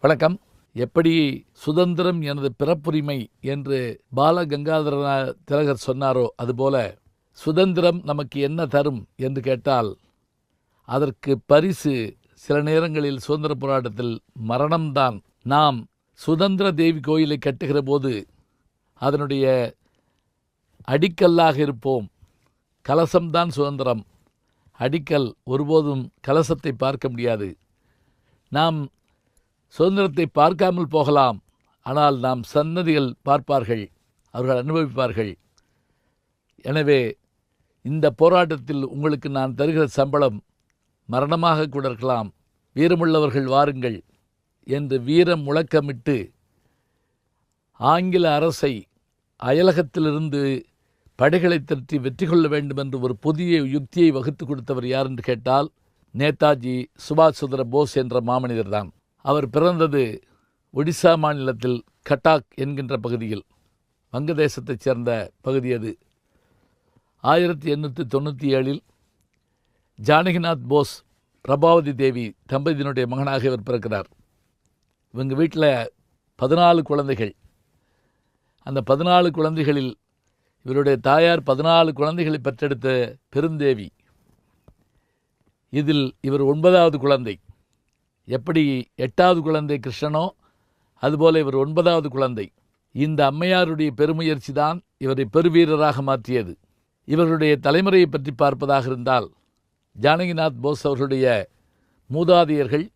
வணக்கம். எப்படி சுதந்திரம் எனது பிறப்புரிமை என்று பால கங்காதர திலகர் சொன்னாரோ அதுபோல சுதந்திரம் நமக்கு என்ன தரும் என்று கேட்டால் அதற்கு பரிசு சில நேரங்களில் சுதந்திர போராட்டத்தில் மரணம்தான். நாம் சுதந்திர தேவி கோயிலை கட்டுகிற போது அதனுடைய அடிக்கல்லாக இருப்போம். கலசம்தான் சுதந்திரம். அடிக்கல் ஒருபோதும் கலசத்தை பார்க்க முடியாது. நாம் சுதந்திரத்தை பார்க்காமல் போகலாம். ஆனால் நாம் சன்னதிகள் பார்ப்பார்கள் அவர்கள் அனுபவிப்பார்கள். எனவே இந்த போராட்டத்தில் உங்களுக்கு நான் தருகிற சம்பளம் மரணமாக கூட இருக்கலாம். வீரமுள்ளவர்கள் வாருங்கள் என்று வீரம் முழக்கமிட்டு ஆங்கில அரசை அயலகத்திலிருந்து படைகளை திரட்டி வெற்றி கொள்ள வேண்டும் என்று ஒரு புதிய யுக்தியை வகுத்து கொடுத்தவர் யார் என்று கேட்டால் நேதாஜி சுபாஷ் சந்திர போஸ் என்ற மாமனிதர்தான். அவர் பிறந்தது ஒடிசா மாநிலத்தில் கட்டாக் என்கின்ற பகுதியில் வங்கதேசத்தைச் சேர்ந்த பகுதி அது. ஆயிரத்தி எண்ணூற்றி தொண்ணூற்றி ஏழில் ஜானகிநாத் போஸ் பிரபாவதி தேவி தம்பதியினுடைய மகனாக இவர் பிறக்கிறார். இவங்க வீட்டில் பதினாலு குழந்தைகள். அந்த பதினாலு குழந்தைகளில் இவருடைய தாயார் பதினாலு குழந்தைகளை பெற்றெடுத்த பெருந்தேவி. இதில் இவர் ஒன்பதாவது குழந்தை. எப்படி எட்டாவது குழந்தை கிருஷ்ணனோ அதுபோல இவர் ஒன்பதாவது குழந்தை. இந்த அம்மையாருடைய பெருமுயற்சி தான் இவரை பெருவீரராக மாற்றியது. இவர்களுடைய தலைமுறையை பற்றி பார்ப்பதாக இருந்தால் ஜானகிநாத் போஸ் அவர்களுடைய மூதாதையர்கள்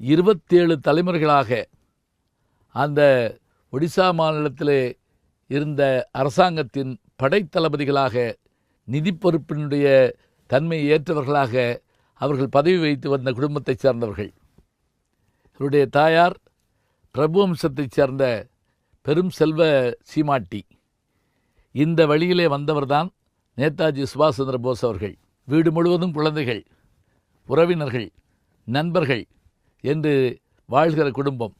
இருபத்தேழு தலைமுறைகளாக அந்த ஒடிசா மாநிலத்திலே இருந்த அரசாங்கத்தின் படைத்தளபதிகளாக நிதி பொறுப்பினுடைய தன்மையை ஏற்றவர்களாக அவர்கள் பதவி வைத்து வந்த குடும்பத்தைச் சேர்ந்தவர்கள். இவருடைய தாயார் பிரபு வம்சத்தைச் சேர்ந்த பெரும் செல்வ சீமாட்டி. இந்த வழியிலே வந்தவர்தான் நேதாஜி சுபாஷ் சந்திர போஸ் அவர்கள். வீடு முழுவதும் குழந்தைகள் உறவினர்கள் நண்பர்கள் என்று வாழ்கிற குடும்பம்.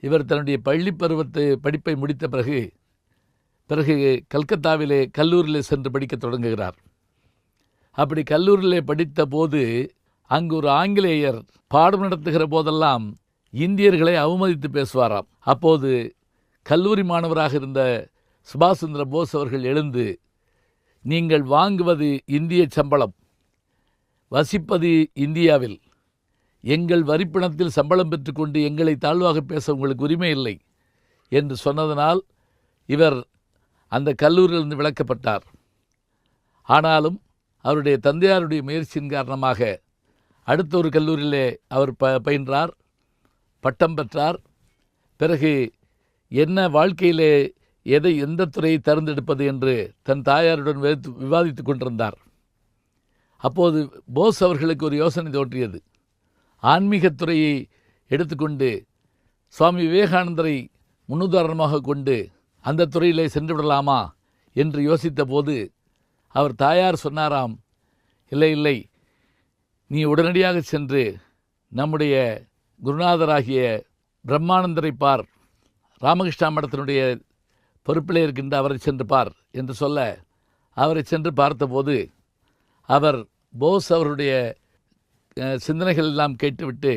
இவர் தன்னுடைய பள்ளி பருவத்து படிப்பை முடித்த பிறகு பிறகு கல்கத்தாவிலே கல்லூரியில் சென்று படிக்க தொடங்குகிறார். அப்படி கல்லூரியிலே படித்த போது அங்கு ஒரு ஆங்கிலேயர் பாடம் நடத்துகிற போதெல்லாம் இந்தியர்களை அவமதித்து பேசுவாராம். அப்போது கல்லூரி மாணவராக இருந்த சுபாஷ் சந்திர போஸ் அவர்கள் எழுந்து நீங்கள் வாங்குவது இந்திய சம்பளம் வசிப்பது இந்தியாவில். எங்கள் வரிப்பணத்தில் சம்பளம் பெற்றுக்கொண்டு எங்களை தாழ்வாக பேச உங்களுக்கு உரிமை இல்லை என்று சொன்னதனால் இவர் அந்த கல்லூரியிலிருந்து விளக்கப்பட்டார் ஆனாலும் அவருடைய தந்தையாருடைய முயற்சியின் காரணமாக அடுத்த ஒரு கல்லூரியிலே அவர் ப பயின்றார் பட்டம் பெற்றார். பிறகு என்ன வாழ்க்கையிலே எதை எந்த துறையை தேர்ந்தெடுப்பது என்று தன் தாயாருடன் விவாதித்து கொண்டிருந்தார். அப்போது போஸ் அவர்களுக்கு ஒரு யோசனை தோன்றியது. ஆன்மீகத் துறையை எடுத்துக்கொண்டு சுவாமி விவேகானந்தரை முன்னுதாரணமாக கொண்டு அந்த துறையிலே சென்று விடலாமா என்று யோசித்த போது அவர் தாயார் சொன்னாராம் இல்லை இல்லை நீ உடனடியாக சென்று நம்முடைய குருநாதராகிய பிரம்மானந்தரை பார். ராமகிருஷ்ணா மடத்தினுடைய பொறுப்பிலே இருக்கின்ற அவரை சென்று பார் என்று சொல்ல அவரை சென்று பார்த்தபோது அவர் போஸ் அவருடைய சிந்தனைகள் எல்லாம் கேட்டுவிட்டு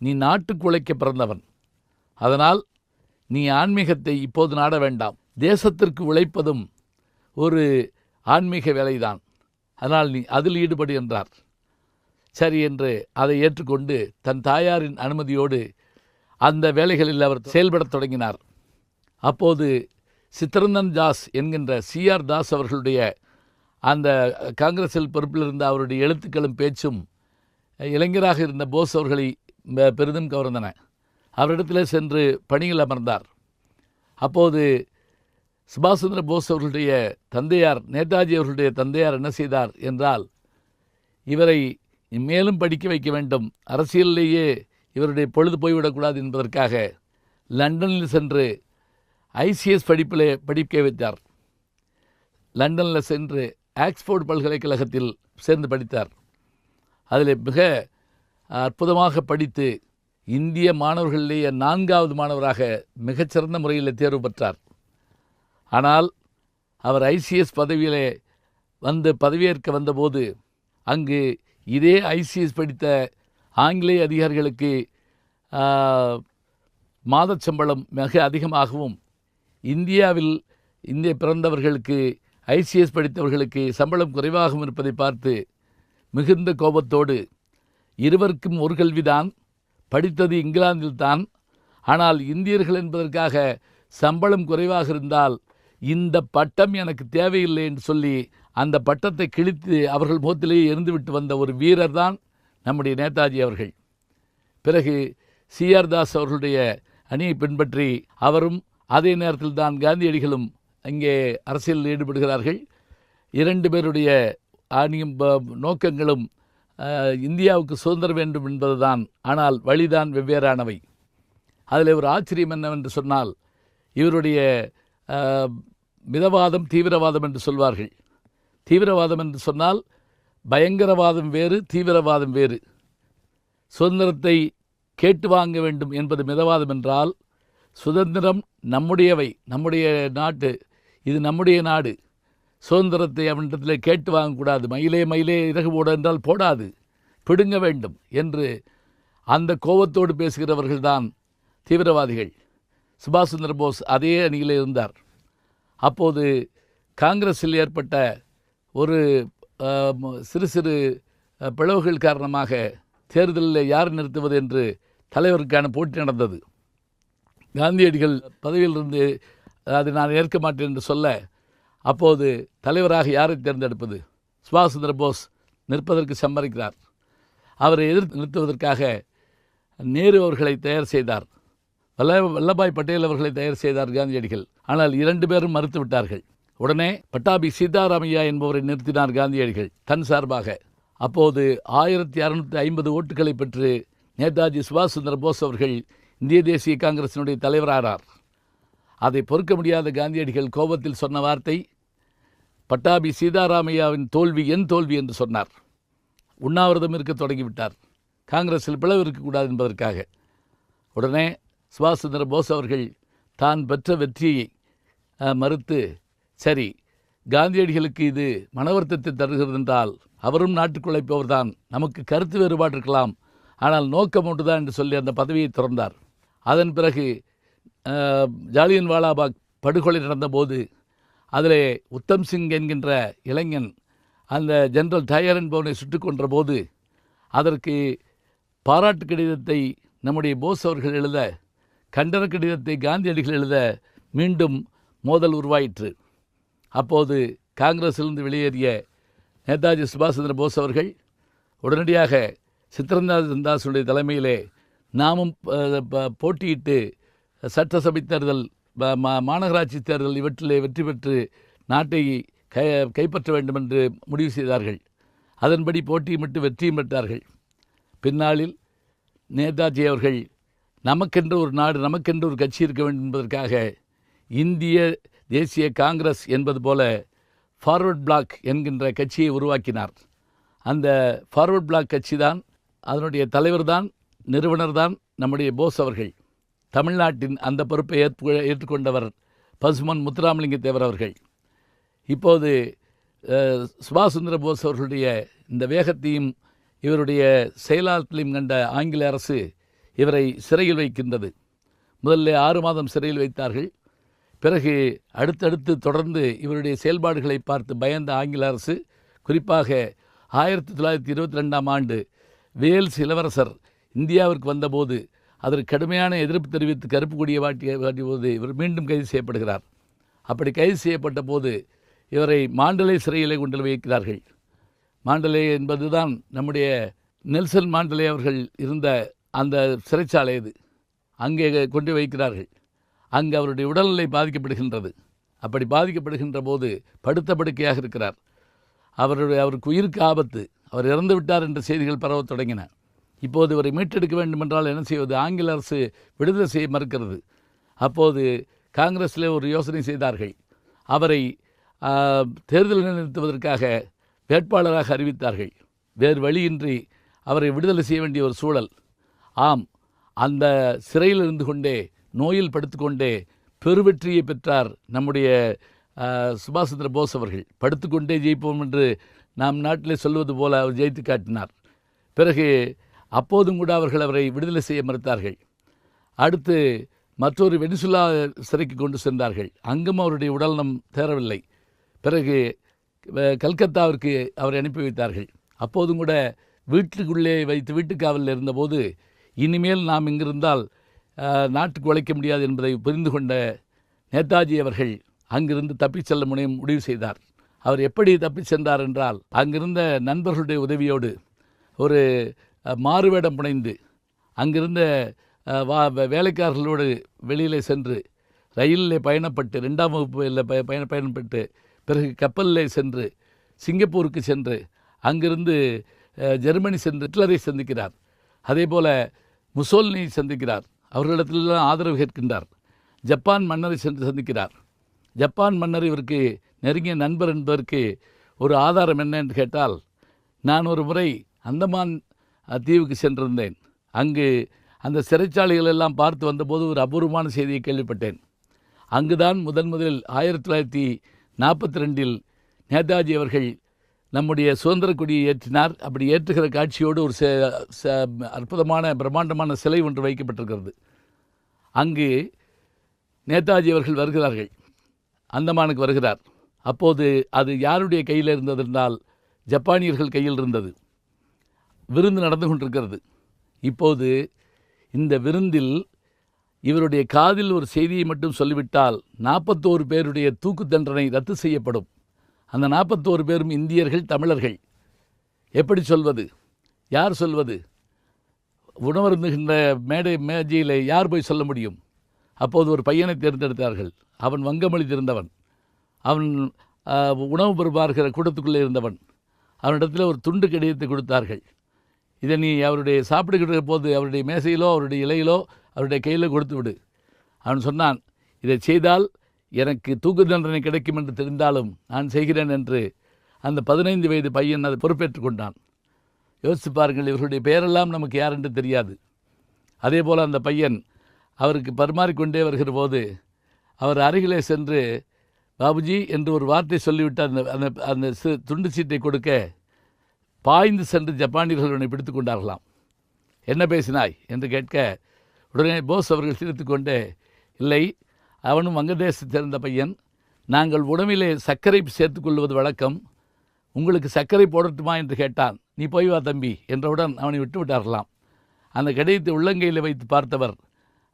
நீ நாட்டுக்குழைக்க பிறந்தவன். அதனால் நீ ஆன்மீகத்தை இப்போது நாட வேண்டாம். தேசத்திற்கு உழைப்பதும் ஒரு ஆன்மீக வேலைதான். அதனால் நீ அதில் ஈடுபடு என்றார். சரி என்று அதை ஏற்றுக்கொண்டு தன் தாயாரின் அனுமதியோடு அந்த வேலைகளில் அவர் செயல்படத் தொடங்கினார். அப்போது சித்தரந்தன் தாஸ் என்கின்ற சிஆர் தாஸ் அவர்களுடைய அந்த காங்கிரஸில் பொறுப்பில் இருந்த அவருடைய எழுத்துக்களும் பேச்சும் இளைஞராக இருந்த போஸ் அவர்களை பெரிதும் கவர்ந்தன. அவரிடத்தில் சென்று பணியில் அமர்ந்தார். அப்போது சுபாஷ் சந்திர போஸ் அவர்களுடைய தந்தையார் நேதாஜி அவர்களுடைய தந்தையார் என்ன செய்தார் என்றால் இவரை மேலும் படிக்க வைக்க வேண்டும். அரசியலிலேயே இவருடைய பொழுது போய்விடக்கூடாது என்பதற்காக லண்டனில் சென்று ஐசிஎஸ் படிப்பிலே படிக்க வைத்தார். லண்டனில் சென்று ஆக்ஸ்போர்ட் பல்கலைக்கழகத்தில் சேர்ந்து படித்தார். அதில் மிக அற்புதமாக படித்து இந்திய மாணவர்களிலேயே நான்காவது மாணவராக மிகச்சிறந்த முறையில் தேர்வு பெற்றார். ஆனால் அவர் ஐசிஎஸ் பதவியிலே வந்து பதவியேற்க வந்தபோது அங்கு இதே ஐசிஎஸ் படித்த ஆங்கிலேய அதிகாரிகளுக்கு மாதச் சம்பளம் மிக அதிகமாகவும் இந்தியாவில் இந்திய பிறந்தவர்களுக்கு ஐசிஎஸ் படித்தவர்களுக்கு சம்பளம் குறைவாகவும் இருப்பதை பார்த்து மிகுந்த கோபத்தோடு இருவருக்கும் ஒரு கல்விதான் படித்தது இங்கிலாந்தில் தான் ஆனால் இந்தியர்கள் என்பதற்காக சம்பளம் குறைவாக இருந்தால் இந்த பட்டம் எனக்கு தேவையில்லை என்று சொல்லி அந்த பட்டத்தை கிழித்து அவர்கள் முகத்திலேயே இருந்துவிட்டு வந்த ஒரு வீரர் தான் நம்முடைய நேதாஜி அவர்கள். பிறகு சிஆர் தாஸ் அவர்களுடைய அணியை பின்பற்றி அவரும் அதே நேரத்தில் தான் காந்தியடிகளும் அங்கே அரசியலில் ஈடுபடுகிறார்கள். இரண்டு பேருடைய அணியும் நோக்கங்களும் இந்தியாவுக்கு சுதந்திரம் வேண்டும் என்பதுதான். ஆனால் வழிதான் வெவ்வேறானவை. அதில் ஒரு ஆச்சரியம் என்னவென்று சொன்னால் இவருடைய மிதவாதம் தீவிரவாதம் என்று சொல்வார்கள். தீவிரவாதம் என்று சொன்னால் பயங்கரவாதம் வேறு தீவிரவாதம் வேறு. சுதந்திரத்தை கேட்டு வாங்க வேண்டும் என்பது மிதவாதம் என்றால் சுதந்திரம் நம்முடையவை நம்முடைய நாட்டு இது நம்முடைய நாடு. சுதந்திரத்தை அவனிடத்தில் கேட்டு வாங்கக்கூடாது. மயிலே மயிலே இறகு போட என்றால் போடாது. பிடுங்க வேண்டும் என்று அந்த கோபத்தோடு பேசுகிறவர்கள்தான் தீவிரவாதிகள். சுபாஷ் சந்திர போஸ் அதே அணியில் இருந்தார். அப்போது காங்கிரஸில் ஏற்பட்ட ஒரு சிறு சிறு பிளவுகள் காரணமாக தேர்தலில் யார் நிறுத்துவது என்று தலைவருக்கான போட்டி நடந்தது. காந்தியடிகள் பதவியிலிருந்து அது நான் ஏற்க மாட்டேன் என்று சொல்ல அப்போது தலைவராக யாரை தேர்ந்தெடுப்பது? சுபாஷ் சந்திர போஸ் நிற்பதற்கு சம்மதிக்கிறார். அவரை எதிர்த்து நிறுத்துவதற்காக நேரு அவர்களை தயார் செய்தார். வல்ல வல்லபாய் பட்டேல் அவர்களை தயார் செய்தார் காந்தியடிகள். ஆனால் இரண்டு பேரும் மறுத்து விட்டார்கள். உடனே பட்டாபி சீதாராமையா என்பவரை நிறுத்தினார் காந்தியடிகள் தன் சார்பாக. அப்போது ஆயிரத்தி அறுநூற்றி ஐம்பது ஓட்டுகளை பெற்று நேதாஜி சுபாஷ் சந்திர போஸ் அவர்கள் இந்திய தேசிய காங்கிரசினுடைய தலைவரானார். அதை பொறுக்க முடியாத காந்தியடிகள் கோபத்தில் சொன்ன வார்த்தை பட்டாபி சீதாராமையாவின் தோல்வி என் தோல்வி என்று சொன்னார். உண்ணாவிரதம் இருக்க தொடங்கிவிட்டார். காங்கிரஸில் பிளவு இருக்கக்கூடாது என்பதற்காக. உடனே சுபாஷ் சந்திர போஸ் அவர்கள் தான் பெற்ற வெற்றியை மறுத்து சரி காந்தியடிகளுக்கு இது மனவருத்தத்தை தருகிறது என்றால் அவரும் நாட்டுக்கு தான் நமக்கு கருத்து வேறுபாடு இருக்கலாம். ஆனால் நோக்கம் ஒன்றுதான் என்று சொல்லி அந்த பதவியை துறந்தார். அதன் பிறகு ஜாலியன் வாலாபாக் படுகொலை நடந்தபோது அதிலே உத்தம் சிங் என்கின்ற இளைஞன் அந்த ஜெனரல் டயர் என்பவனை சுட்டுக் கொன்ற போது அதற்கு பாராட்டு கடிதத்தை நம்முடைய போஸ் அவர்கள் எழுத கண்டன கடிதத்தை காந்தியடிகள் எழுத மீண்டும் மோதல் உருவாயிற்று. அப்போது காங்கிரஸிலிருந்து வெளியேறிய நேதாஜி சுபாஷ் சந்திர போஸ் அவர்கள் உடனடியாக சித்திரநாதன் தாஸுடைய தலைமையிலே நாமும் போட்டியிட்டு சட்டசபை தேர்தல் மா- மாநகராட்சி தேர்தல் இவற்றிலே வெற்றி பெற்று நாட்டை கை கைப்பற்ற வேண்டும் என்று முடிவு செய்தார்கள். அதன்படி போட்டியிட்டு வெற்றியும் பெற்றார்கள். பின்னாளில் நேதாஜி அவர்கள் நமக்கென்று ஒரு நாடு நமக்கென்று ஒரு கட்சி இருக்க வேண்டும் என்பதற்காக இந்திய தேசிய காங்கிரஸ் என்பது போல ஃபார்வர்ட் பிளாக் என்கின்ற கட்சியை உருவாக்கினார். அந்த ஃபார்வர்ட் பிளாக் கட்சி தான் அதனுடைய தலைவர் தான் நிறுவனர் தான் நம்முடைய போஸ் அவர்கள். தமிழ்நாட்டின் அந்த பொறுப்பை ஏற்று ஏற்றுக்கொண்டவர் பசுமன் முத்துராமலிங்க தேவர் அவர்கள். இப்போது அஹ், சுபாஷ் சந்திர போஸ் அவர்களுடைய இந்த வேகத்தையும் இவருடைய செயலாளத்திலையும் கண்ட ஆங்கில அரசு இவரை சிறையில் வைக்கின்றது. முதல்ல ஆறு மாதம் சிறையில் வைத்தார்கள். பிறகு அடுத்தடுத்து தொடர்ந்து இவருடைய செயல்பாடுகளை பார்த்து பயந்த ஆங்கில அரசு குறிப்பாக ஆயிரத்தி தொள்ளாயிரத்தி இருபத்தி ரெண்டாம் ஆண்டு வேல்ஸ் இளவரசர் இந்தியாவிற்கு வந்தபோது அதற்கு கடுமையான எதிர்ப்பு தெரிவித்து கருப்பு கொடியை வாட்டி வாட்டிய போது இவர் மீண்டும் கைது செய்யப்படுகிறார். அப்படி கைது செய்யப்பட்ட போது இவரை மாண்டலே சிறையிலே கொண்டு வைக்கிறார்கள். மாண்டலே என்பதுதான் நம்முடைய நெல்சன் மாண்டலே அவர்கள் இருந்த அந்த சிறைச்சாலை இது அங்கே கொண்டு வைக்கிறார்கள். அங்கு அவருடைய உடல்நிலை பாதிக்கப்படுகின்றது. அப்படி பாதிக்கப்படுகின்ற போது படுத்த படுக்கையாக இருக்கிறார். அவருடைய அவருக்கு உயிருக்கு ஆபத்து. அவர் இறந்து விட்டார் என்ற செய்திகள் பரவத் தொடங்கின. இப்போது இவரை மீட்டெடுக்க வேண்டும் என்றால் என்ன செய்வது? ஆங்கில அரசு விடுதலை செய்ய மறுக்கிறது. அப்போது காங்கிரஸில் ஒரு யோசனை செய்தார்கள். அவரை தேர்தல் தேர்தலில் நிறுத்துவதற்காக வேட்பாளராக அறிவித்தார்கள். வேறு வழியின்றி அவரை விடுதலை செய்ய வேண்டிய ஒரு சூழல். ஆம் அந்த சிறையில் இருந்து கொண்டே நோயில் படுத்துக்கொண்டே பெருவெற்றியை பெற்றார் நம்முடைய சுபாஷ் சந்திர போஸ் அவர்கள். படுத்துக்கொண்டே ஜெயிப்போம் என்று நாம் நாட்டிலே சொல்வது போல அவர் ஜெயித்து காட்டினார். பிறகு அப்போதும் கூட அவர்கள் அவரை விடுதலை செய்ய மறுத்தார்கள். அடுத்து மற்றொரு வெனிசுலா சிறைக்கு கொண்டு சென்றார்கள். அங்கும் அவருடைய உடல்நம் தேரவில்லை. பிறகு கல்கத்தாவிற்கு அவரை அனுப்பி வைத்தார்கள். அப்போதும் கூட வீட்டுக்குள்ளே வைத்து வீட்டுக்காவலில் இருந்தபோது இனிமேல் நாம் இங்கிருந்தால் நாட்டுக்கு உழைக்க முடியாது என்பதை புரிந்து கொண்ட நேதாஜி அவர்கள் அங்கிருந்து தப்பிச் செல்ல முடியும் முடிவு செய்தார். அவர் எப்படி தப்பிச் சென்றார் என்றால் அங்கிருந்த நண்பர்களுடைய உதவியோடு ஒரு மாறுவேடம் புனைந்து அங்கிருந்த வா வேலைக்காரர்களோடு வெளியிலே சென்று ரயிலில் பயணப்பட்டு ரெண்டாம் வகுப்பில் பய பயண பயணப்பட்டு பிறகு கப்பலில் சென்று சிங்கப்பூருக்கு சென்று அங்கிருந்து ஜெர்மனி சென்று ஹிட்லரை சந்திக்கிறார். அதே போல முசோலினி சந்திக்கிறார். அவர்களிடத்திலெல்லாம் ஆதரவு கேட்கின்றார். ஜப்பான் மன்னரை சென்று சந்திக்கிறார். ஜப்பான் மன்னர் இவருக்கு நெருங்கிய நண்பர் என்பதற்கு ஒரு ஆதாரம் என்ன என்று கேட்டால் நான் ஒரு முறை அந்தமான் தீவுக்கு சென்றிருந்தேன். அங்கு அந்த சிறைச்சாலைகள் எல்லாம் பார்த்து வந்தபோது ஒரு அபூர்வமான செய்தியை கேள்விப்பட்டேன். அங்குதான் முதன் முதலில் ஆயிரத்தி தொள்ளாயிரத்தி நாற்பத்தி ரெண்டில் நேதாஜி அவர்கள் நம்முடைய சுதந்திர கொடியை ஏற்றினார். அப்படி ஏற்றுகிற காட்சியோடு ஒரு ச- ச- அற்புதமான பிரம்மாண்டமான சிலை ஒன்று வைக்கப்பட்டிருக்கிறது. அங்கு நேதாஜி அவர்கள் வருகிறார்கள். அந்தமானுக்கு வருகிறார். அப்போது அது யாருடைய கையில் இருந்தது என்றால் ஜப்பானியர்கள் கையில் இருந்தது. விருந்து நடந்து கொண்டிருக்கிறது. இப்போது இந்த விருந்தில் இவருடைய காதில் ஒரு செய்தியை மட்டும் சொல்லிவிட்டால் நாற்பத்தோரு பேருடைய தூக்கு தண்டனை ரத்து செய்யப்படும். அந்த நாற்பத்தோரு பேரும் இந்தியர்கள் தமிழர்கள். எப்படி சொல்வது? யார் சொல்வது? உணவருந்துகின்ற மேடை மேஜையில் யார் போய் சொல்ல முடியும்? அப்போது ஒரு பையனை தேர்ந்தெடுத்தார்கள். அவன் வங்கமொழி தெரிந்தவன் அவன் உணவு பெறுபார்கிற கூட்டத்துக்குள்ளே இருந்தவன். அவனிடத்தில் ஒரு துண்டு கடிதத்தை கொடுத்தார்கள். இதை நீ அவருடைய சாப்பிடுகிற போது அவருடைய மேசையிலோ அவருடைய இலையிலோ அவருடைய கையில் கொடுத்து விடு. அவன் சொன்னான் இதை செய்தால் எனக்கு தூக்கு தண்டனை கிடைக்கும் என்று தெரிந்தாலும் நான் செய்கிறேன் என்று அந்த பதினைந்து வயது பையன் அதை பொறுப்பேற்றுக் கொண்டான். யோசித்து பாருங்கள் இவர்களுடைய பெயரெல்லாம் நமக்கு யார் என்று தெரியாது. அதே போல் அந்த பையன் அவருக்கு பரிமாறிக்கொண்டே வருகிற போது அவர் அருகிலே சென்று பாபுஜி என்று ஒரு வார்த்தை சொல்லிவிட்டு அந்த அந்த அந்த சி- துண்டு சீட்டை கொடுக்க பாய்ந்து சென்று ஜப்பானியர்கள் உன்னை பிடித்து கொண்டார்களாம். என்ன பேசினாய்? என்று கேட்க உடனே போஸ் அவர்கள் சிரித்துக்கொண்டே இல்லை அவனும் வங்கதேசத்தை சேர்ந்த பையன். நாங்கள் உடம்பிலே சர்க்கரை சேர்த்துக்கொள்வது வழக்கம். உங்களுக்கு சர்க்கரை போடட்டுமா என்று கேட்டான். நீ போய் வா தம்பி என்றவுடன் அவனை விட்டு விட்டார்களாம். அந்த கடிதத்தை உள்ளங்கையில் வைத்து பார்த்தவர்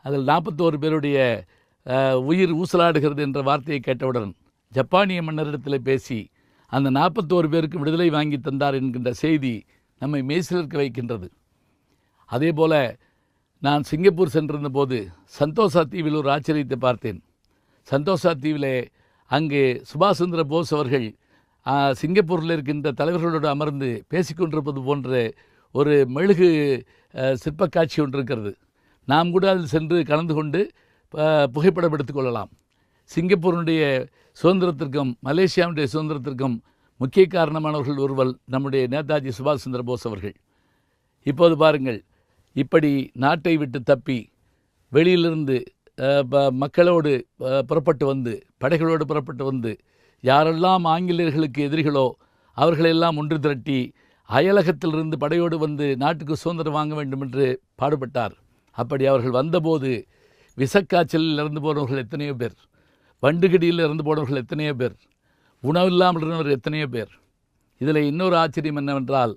அதில் நாற்பத்தோரு பேருடைய உயிர் ஊசலாடுகிறது என்ற வார்த்தையை கேட்டவுடன் ஜப்பானிய மன்னரிடத்தில் பேசி அந்த நாற்பத்தோரு பேருக்கு விடுதலை வாங்கி தந்தார் என்கின்ற செய்தி நம்மை மேய்சிலிருக்க வைக்கின்றது. அதே போல நான் சிங்கப்பூர் சென்றிருந்த போது சந்தோஷா தீவில் ஒரு ஆச்சரியத்தை பார்த்தேன். சந்தோஷா தீவிலே அங்கே சுபாஷ் சந்திர போஸ் அவர்கள் சிங்கப்பூரில் இருக்கின்ற தலைவர்களோடு அமர்ந்து பேசிக்கொண்டிருப்பது போன்ற ஒரு மெழுகு சிற்பக்காட்சி காட்சி ஒன்று இருக்கிறது. நாம் கூட அதில் சென்று கலந்து கொண்டு புகைப்படம் எடுத்துக்கொள்ளலாம் சிங்கப்பூரினுடைய சுதந்திரத்திற்கும் மலேசியாவுடைய சுதந்திரத்திற்கும் முக்கிய காரணமானவர்கள் ஒருவர் நம்முடைய நேதாஜி சுபாஷ் சந்திர போஸ் அவர்கள். இப்போது பாருங்கள் இப்படி நாட்டை விட்டு தப்பி வெளியிலிருந்து ப- மக்களோடு புறப்பட்டு வந்து படைகளோடு புறப்பட்டு வந்து யாரெல்லாம் ஆங்கிலேயர்களுக்கு எதிரிகளோ அவர்களெல்லாம் ஒன்று திரட்டி அயலகத்திலிருந்து படையோடு வந்து நாட்டுக்கு சுதந்திரம் வாங்க வேண்டும் என்று பாடுபட்டார். அப்படி அவர்கள் வந்தபோது விசக்காய்ச்சலில் இறந்து போனவர்கள் எத்தனையோ பேர் வண்டுகடியில் இறந்து போனவர்கள் எத்தனையோ பேர் உணவில்லாமல் இருந்தவர் எத்தனையோ பேர். இதில் இன்னொரு ஆச்சரியம் என்னவென்றால்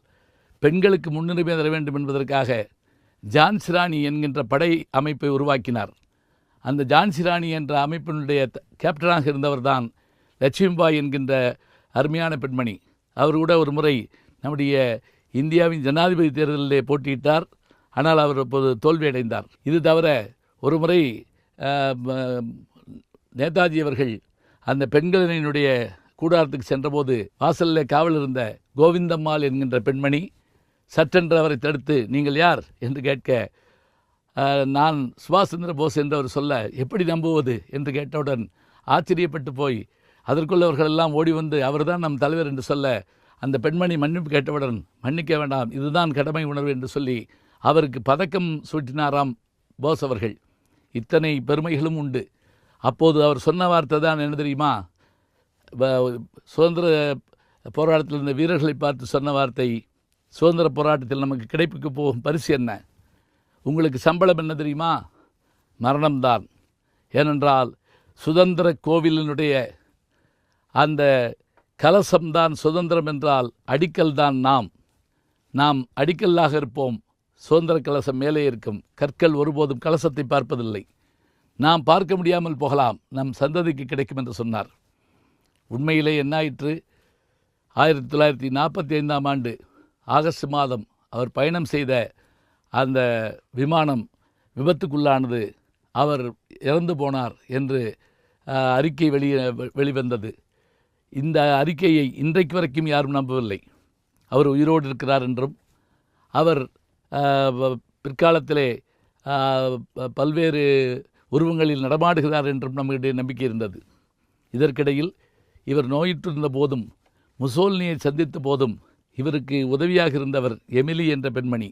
பெண்களுக்கு முன்னுரிமை தர வேண்டும் என்பதற்காக ஜான்சிராணி என்கின்ற படை அமைப்பை உருவாக்கினார். அந்த ஜான்சிராணி என்ற அமைப்பினுடைய கேப்டனாக இருந்தவர் தான் லட்சுமிபாய் என்கின்ற அருமையான பெண்மணி. அவர் கூட ஒரு முறை நம்முடைய இந்தியாவின் ஜனாதிபதி தேர்தலிலே போட்டியிட்டார். ஆனால் அவர் அப்போது தோல்வி அடைந்தார் இது தவிர ஒரு முறை நேதாஜி அவர்கள் அந்த பெண்களினுடைய கூடாரத்துக்கு சென்றபோது வாசலில் காவல் இருந்த கோவிந்தம்மாள் என்கின்ற பெண்மணி சற்றென்று அவரை தடுத்து நீங்கள் யார் என்று கேட்க நான் சுபாஷ் சந்திர போஸ் என்று அவர் சொல்ல எப்படி நம்புவது? என்று கேட்டவுடன் ஆச்சரியப்பட்டு போய் அதற்குள் அவர்கள் எல்லாம் ஓடி வந்து அவர்தான் நம் தலைவர் என்று சொல்ல அந்த பெண்மணி மன்னிப்பு கேட்டவுடன் மன்னிக்க வேண்டாம் இதுதான் கடமை உணர்வு என்று சொல்லி அவருக்கு பதக்கம் சூட்டினாராம் போஸ் அவர்கள். இத்தனை பெருமைகளும் உண்டு. அப்போது அவர் சொன்ன வார்த்தை தான் என்ன தெரியுமா? வ- சுதந்திர போராட்டத்தில் இருந்த வீரர்களை பார்த்து சொன்ன வார்த்தை. சுதந்திர போராட்டத்தில் நமக்கு கிடைப்புக்கு போகும் பரிசு என்ன? உங்களுக்கு சம்பளம் என்ன தெரியுமா? மரணம்தான். ஏனென்றால் சுதந்திர கோவிலினுடைய அந்த கலசம்தான் சுதந்திரம் என்றால் அடிக்கல் தான் நாம். நாம் அடிக்கல்லாக இருப்போம். சுதந்திர கலசம் மேலே இருக்கும். கற்கள் ஒருபோதும் கலசத்தை பார்ப்பதில்லை. நாம் பார்க்க முடியாமல் போகலாம். நம் சந்ததிக்கு கிடைக்கும் என்று சொன்னார். உண்மையிலே என்னாயிற்று? ஆயிரத்தி தொள்ளாயிரத்தி நாற்பத்தி ஐந்தாம் ஆண்டு ஆகஸ்ட் மாதம் அவர் பயணம் செய்த அந்த விமானம் விபத்துக்குள்ளானது. அவர் இறந்து போனார் என்று அறிக்கை வெளியே வெளிவந்தது. இந்த அறிக்கையை இன்றைக்கு வரைக்கும் யாரும் நம்பவில்லை. அவர் உயிரோடு இருக்கிறார் என்றும் அவர் பிற்காலத்திலே பல்வேறு உருவங்களில் நடமாடுகிறார் என்றும் நம்முடைய நம்பிக்கை இருந்தது. இதற்கிடையில் இவர் நோயுற்றிருந்த போதும் முசோல்னியை சந்தித்த போதும் இவருக்கு உதவியாக இருந்தவர் எமிலி என்ற பெண்மணி.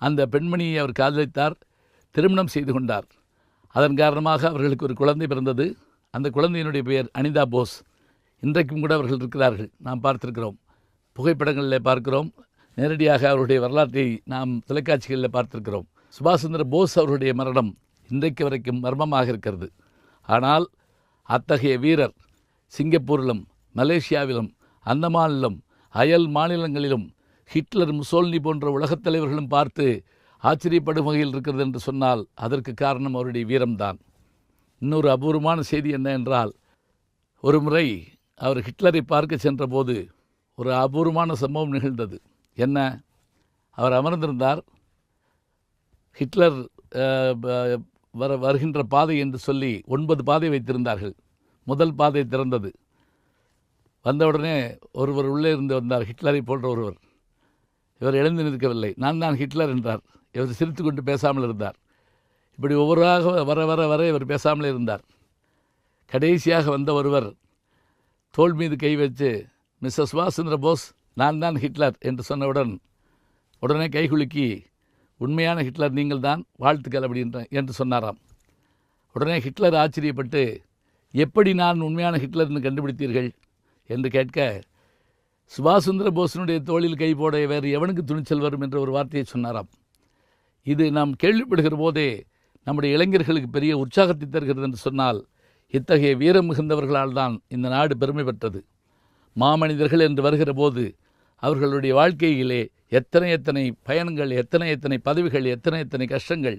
அந்த பெண்மணியை அவர் காதலித்தார் திருமணம் செய்து கொண்டார். அதன் காரணமாக அவர்களுக்கு ஒரு குழந்தை பிறந்தது. அந்த குழந்தையினுடைய பெயர் அனிதா போஸ். இன்றைக்கும் கூட அவர்கள் இருக்கிறார்கள். நாம் பார்த்திருக்கிறோம். புகைப்படங்களில் பார்க்கிறோம். நேரடியாக அவருடைய வரலாற்றை நாம் தொலைக்காட்சிகளில் பார்த்திருக்கிறோம். சுபாஷ் சந்திர போஸ் அவருடைய மரணம் இன்றைக்கு வரைக்கும் மர்மமாக இருக்கிறது. ஆனால் அத்தகைய வீரர் சிங்கப்பூரிலும் மலேசியாவிலும் அந்தமானிலும் அயல் மாநிலங்களிலும் ஹிட்லர் முசோல்னி போன்ற உலகத் தலைவர்களும் பார்த்து ஆச்சரியப்படும் வகையில் இருக்கிறது என்று சொன்னால் அதற்கு காரணம் அவருடைய வீரம்தான். இன்னொரு அபூர்வமான செய்தி என்ன என்றால் ஒரு முறை அவர் ஹிட்லரை பார்க்க சென்றபோது ஒரு அபூர்வமான சம்பவம் நிகழ்ந்தது. என்ன? அவர் அமர்ந்திருந்தார். ஹிட்லர் வர வருகின்ற பாதை என்று சொல்லி ஒன்பது பாதை வைத்திருந்தார்கள். முதல் பாதை திறந்தது. வந்தவுடனே ஒருவர் உள்ளே இருந்து வந்தார். ஹிட்லரை போன்ற ஒருவர். இவர் எழுந்து நிற்கவில்லை. நான் தான் ஹிட்லர் என்றார். இவர் சிரித்துக்கொண்டு பேசாமல் இருந்தார். இப்படி ஒவ்வொருவராக வர வர வர இவர் பேசாமல் இருந்தார். கடைசியாக வந்த ஒருவர் தோல் மீது கை வச்சு மிஸ்ஸர் சுபாஷ் சந்திர போஸ் நான் தான் ஹிட்லர் என்று சொன்னவுடன் உடனே கைகுலுக்கி உண்மையான ஹிட்லர் நீங்கள் தான் வாழ்த்துக்கள் அப்படின்ற என்று சொன்னாராம். உடனே ஹிட்லர் ஆச்சரியப்பட்டு எப்படி நான் உண்மையான ஹிட்லர்னு கண்டுபிடித்தீர்கள்? என்று கேட்க சுபாஷ் சுந்தர போஸினுடைய தோளில் கை போட வேறு எவனுக்கு துணிச்சல் வரும்? என்ற ஒரு வார்த்தையை சொன்னாராம். இது நாம் கேள்விப்படுகிற போதே நம்முடைய இளைஞர்களுக்கு பெரிய உற்சாகத்தை தருகிறது என்று சொன்னால் இத்தகைய வீரம் மிகுந்தவர்களால் தான் இந்த நாடு பெருமை பெற்றது. மாமனிதர்கள் என்று வருகிற போது அவர்களுடைய வாழ்க்கையிலே எத்தனை எத்தனை பயணங்கள் எத்தனை எத்தனை பதவிகள் எத்தனை எத்தனை கஷ்டங்கள்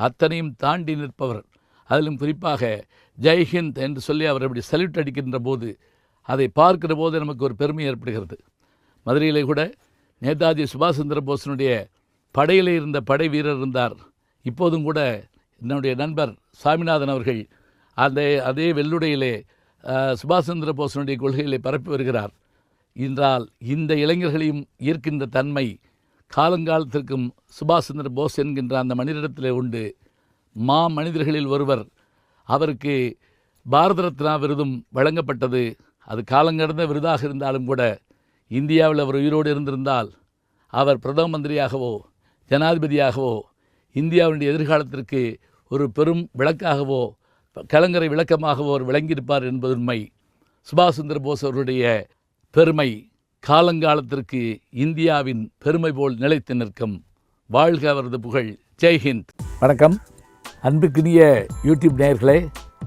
அத்தனையும் தாண்டி நிற்பவர். அதிலும் குறிப்பாக ஜெய்ஹிந்த் என்று சொல்லி அவர் அப்படி சல்யூட் அடிக்கின்ற போது அதை பார்க்கிற போது நமக்கு ஒரு பெருமை ஏற்படுகிறது. மதுரையிலே கூட நேதாஜி சுபாஷ் சந்திர போஸினுடைய படையிலே இருந்த படை வீரர் இருந்தார். இப்போதும் கூட என்னுடைய நண்பர் சாமிநாதன் அவர்கள் அந்த அதே வெள்ளுடையிலே சுபாஷ் சந்திர போஸினுடைய கொள்கைகளை பரப்பி வருகிறார். என்றால் இந்த இளைஞர்களையும் ஈர்க்கின்ற தன்மை காலங்காலத்திற்கும் சுபாஷ் சந்திர போஸ் என்கின்ற அந்த மனிதரிடத்திலே உண்டு. மா மனிதர்களில் ஒருவர் அவருக்கு பாரத ரத்னா விருதும் வழங்கப்பட்டது. அது காலங்கடந்த விருதாக இருந்தாலும் கூட இந்தியாவில் அவர் உயிரோடு இருந்திருந்தால் அவர் பிரதம மந்திரியாகவோ ஜனாதிபதியாகவோ இந்தியாவினுடைய எதிர்காலத்திற்கு ஒரு பெரும் விளக்காகவோ கலங்கரை விளக்கமாகவோ அவர் விளங்கியிருப்பார் என்பது உண்மை சுபாஷ் சந்திர போஸ் அவருடைய பெருமை காலங்காலத்திற்கு இந்தியாவின் பெருமை போல் நிலைத்து நிற்கும். வாழ்க அவரது புகழ். ஜெய்ஹிந்த் வணக்கம். அன்புக்குரிய யூடியூப் நேயர்களே